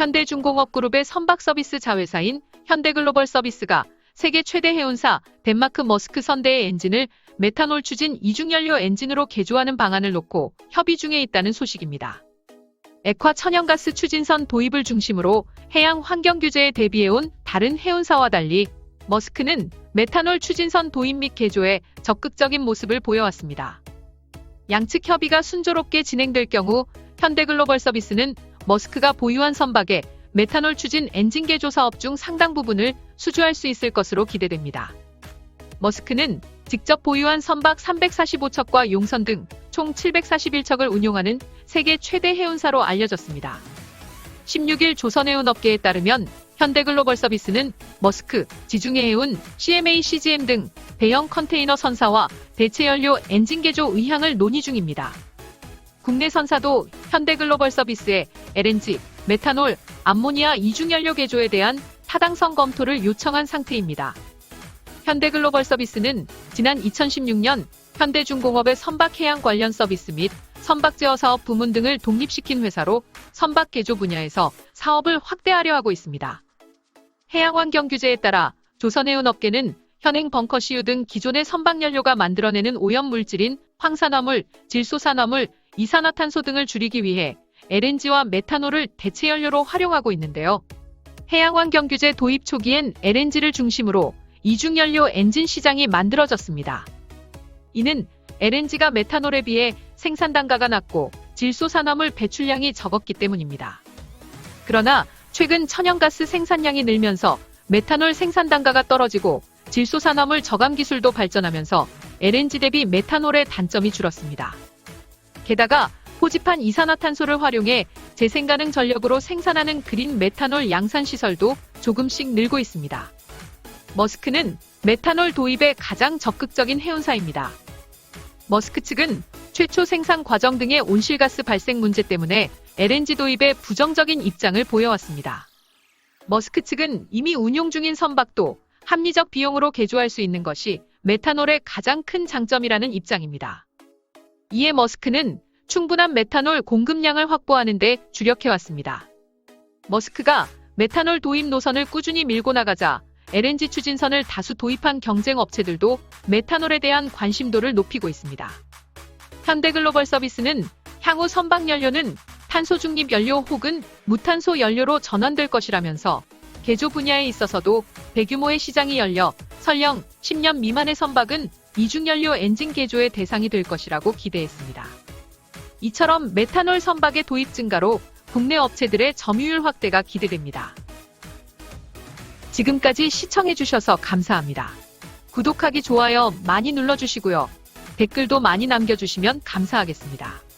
현대중공업그룹의 선박 서비스 자회사인 현대글로벌 서비스가 세계 최대 해운사 덴마크 머스크 선대의 엔진을 메탄올 추진 이중연료 엔진으로 개조하는 방안을 놓고 협의 중에 있다는 소식입니다. 액화 천연가스 추진선 도입을 중심으로 해양 환경 규제에 대비해온 다른 해운사와 달리 머스크는 메탄올 추진선 도입 및 개조에 적극적인 모습을 보여왔습니다. 양측 협의가 순조롭게 진행될 경우 현대글로벌 서비스는 머스크가 보유한 선박에 메탄올 추진 엔진 개조 사업 중 상당 부분을 수주할 수 있을 것으로 기대됩니다. 머스크는 직접 보유한 선박 345척과 용선 등 총 741척을 운용하는 세계 최대 해운사로 알려졌습니다. 16일 조선해운업계에 따르면 현대글로벌 서비스는 머스크, 지중해해운, CMA CGM 등 대형 컨테이너 선사와 대체연료 엔진 개조 의향을 논의 중입니다. 국내 선사도 현대글로벌 서비스에 LNG, 메탄올, 암모니아 이중연료 개조에 대한 타당성 검토를 요청한 상태입니다. 현대글로벌 서비스는 지난 2016년 현대중공업의 선박해양 관련 서비스 및 선박 제어 사업 부문 등을 독립시킨 회사로 선박 개조 분야에서 사업을 확대하려 하고 있습니다. 해양환경 규제에 따라 조선해운 업계는 현행 벙커 시유 등 기존의 선박 연료가 만들어내는 오염 물질인 황산화물, 질소산화물, 이산화탄소 등을 줄이기 위해 LNG와 메탄올을 대체연료로 활용하고 있는데요. 해양환경 규제 도입 초기엔 LNG를 중심으로 이중연료 엔진 시장이 만들어졌습니다. 이는 LNG가 메탄올에 비해 생산 단가가 낮고 질소산화물 배출량이 적었기 때문입니다. 그러나 최근 천연가스 생산량이 늘면서 메탄올 생산 단가가 떨어지고 질소산화물 저감 기술도 발전하면서 LNG 대비 메탄올의 단점이 줄었습니다. 게다가 포집한 이산화탄소를 활용해 재생 가능 전력으로 생산하는 그린 메탄올 양산 시설도 조금씩 늘고 있습니다. 머스크는 메탄올 도입에 가장 적극적인 해운사입니다. 머스크 측은 최초 생산 과정 등의 온실가스 발생 문제 때문에 LNG 도입에 부정적인 입장을 보여왔습니다. 머스크 측은 이미 운용 중인 선박도 합리적 비용으로 개조할 수 있는 것이 메탄올의 가장 큰 장점이라는 입장입니다. 이에 머스크는 충분한 메탄올 공급량을 확보하는 데 주력해왔습니다. 머스크가 메탄올 도입 노선을 꾸준히 밀고 나가자 LNG 추진선을 다수 도입한 경쟁 업체들도 메탄올에 대한 관심도를 높이고 있습니다. 현대글로벌 서비스는 향후 선박 연료는 탄소 중립 연료 혹은 무탄소 연료로 전환될 것이라면서 개조 분야에 있어서도 대규모의 시장이 열려 설령 10년 미만의 선박은 이중연료 엔진 개조의 대상이 될 것이라고 기대했습니다. 이처럼 메탄올 선박의 도입 증가로 국내 업체들의 점유율 확대가 기대됩니다. 지금까지 시청해주셔서 감사합니다. 구독하기, 좋아요 많이 눌러주시고요. 댓글도 많이 남겨주시면 감사하겠습니다.